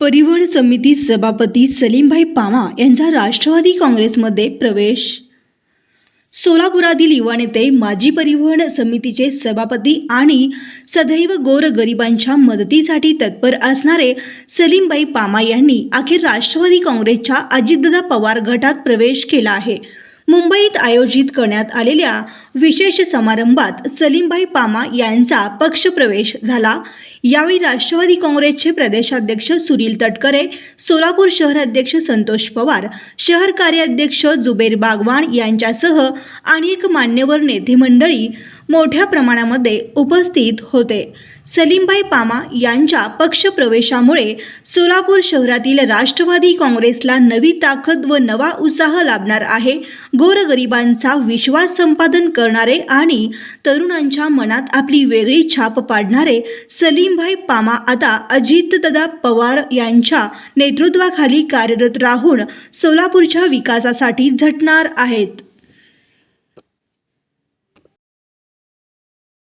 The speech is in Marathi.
परिवहन समिती सभापती सलीमभाई पामा यांचा राष्ट्रवादी काँग्रेसमध्ये प्रवेश. सोलापुरातील युवा नेते माजी परिवहन समितीचे सभापती आणि सदैव गोर गरिबांच्या मदतीसाठी तत्पर असणारे सलीमबाई पामा यांनी अखेर राष्ट्रवादी काँग्रेसच्या अजितदादा पवार गटात प्रवेश केला आहे. मुंबईत आयोजित करण्यात आलेल्या विशेष समारंभात सलीमभाई पामा यांचा पक्षप्रवेश झाला. यावेळी राष्ट्रवादी काँग्रेसचे प्रदेशाध्यक्ष सुनील तटकरे सोलापूर शहर अध्यक्ष संतोष पवार शहर कार्याध्यक्ष जुबेर बागवान यांच्यासह अनेक मान्यवर नेते मंडळी मोठ्या प्रमाणामध्ये उपस्थित होते. सलीमभाई पामा यांच्या पक्षप्रवेशामुळे सोलापूर शहरातील राष्ट्रवादी काँग्रेसला नवी ताकद व नवा उत्साह लाभणार आहे गोरगरिबांचा विश्वास संपादन करणारे आणि तरुणांच्या मनात आपली वेगळी छाप पाडणारे सलीमभाई पामा आता अजितदादा पवार यांच्या नेतृत्वाखाली कार्यरत राहून सोलापूरच्या विकासासाठी झटणार आहेत.